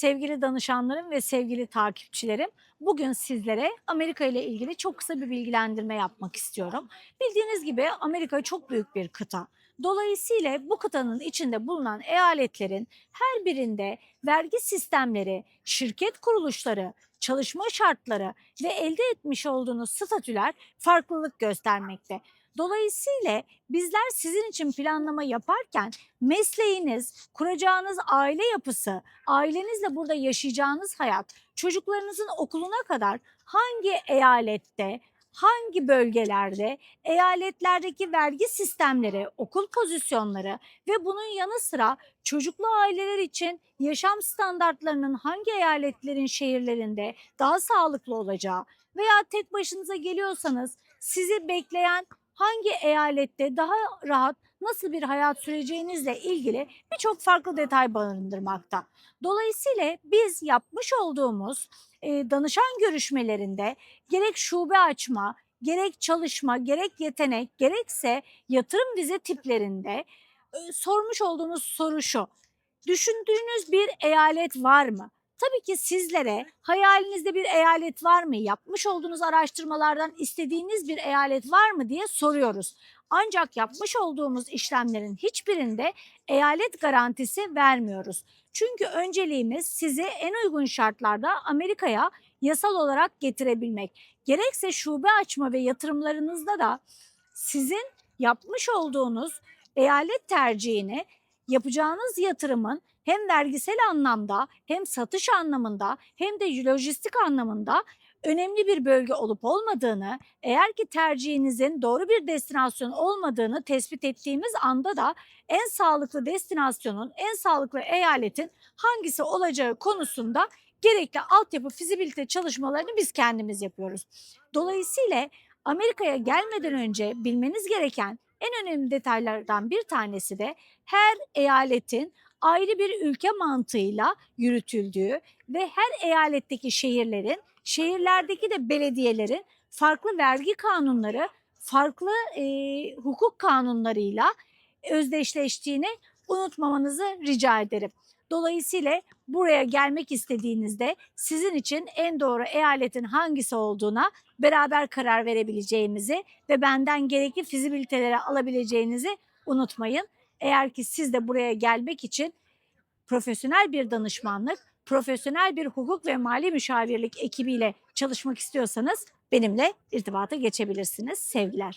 Sevgili danışanlarım ve sevgili takipçilerim, bugün sizlere Amerika ile ilgili çok kısa bir bilgilendirme yapmak istiyorum. Bildiğiniz gibi Amerika çok büyük bir kıta. Dolayısıyla bu kıtanın içinde bulunan eyaletlerin her birinde vergi sistemleri, şirket kuruluşları, çalışma şartları ve elde etmiş olduğunuz statüler farklılık göstermekte. Dolayısıyla bizler sizin için planlama yaparken mesleğiniz, kuracağınız aile yapısı, ailenizle burada yaşayacağınız hayat, çocuklarınızın okuluna kadar hangi eyalette, hangi bölgelerde, eyaletlerdeki vergi sistemleri, okul pozisyonları ve bunun yanı sıra çocuklu aileler için yaşam standartlarının hangi eyaletlerin şehirlerinde daha sağlıklı olacağı veya tek başınıza geliyorsanız sizi bekleyen hangi eyalette daha rahat nasıl bir hayat süreceğinizle ilgili birçok farklı detay barındırmakta. Dolayısıyla biz yapmış olduğumuz e, danışan görüşmelerinde gerek şube açma, gerek çalışma, gerek yetenek, gerekse yatırım vize tiplerinde e, sormuş olduğumuz soru şu. Düşündüğünüz bir eyalet var mı? Tabii ki sizlere hayalinizde bir eyalet var mı? Yapmış olduğunuz araştırmalardan istediğiniz bir eyalet var mı diye soruyoruz. Ancak yapmış olduğumuz işlemlerin hiçbirinde eyalet garantisi vermiyoruz. Çünkü önceliğimiz sizi en uygun şartlarda Amerika'ya yasal olarak getirebilmek. Gerekse şube açma ve yatırımlarınızda da sizin yapmış olduğunuz eyalet tercihini yapacağınız yatırımın hem vergisel anlamda hem satış anlamında hem de lojistik anlamında önemli bir bölge olup olmadığını, eğer ki tercihinizin doğru bir destinasyon olmadığını tespit ettiğimiz anda da en sağlıklı destinasyonun, en sağlıklı eyaletin hangisi olacağı konusunda gerekli altyapı fizibilite çalışmalarını biz kendimiz yapıyoruz. Dolayısıyla Amerika'ya gelmeden önce bilmeniz gereken en önemli detaylardan bir tanesi de her eyaletin ayrı bir ülke mantığıyla yürütüldüğü ve her eyaletteki şehirlerin, şehirlerdeki de belediyelerin farklı vergi kanunları, farklı e, hukuk kanunlarıyla özdeşleştiğini unutmamanızı rica ederim. Dolayısıyla buraya gelmek istediğinizde sizin için en doğru eyaletin hangisi olduğuna beraber karar verebileceğimizi ve benden gerekli fizibilitelere alabileceğinizi unutmayın. Eğer ki siz de buraya gelmek için profesyonel bir danışmanlık, profesyonel bir hukuk ve mali müşavirlik ekibiyle çalışmak istiyorsanız benimle irtibata geçebilirsiniz. Sevgiler.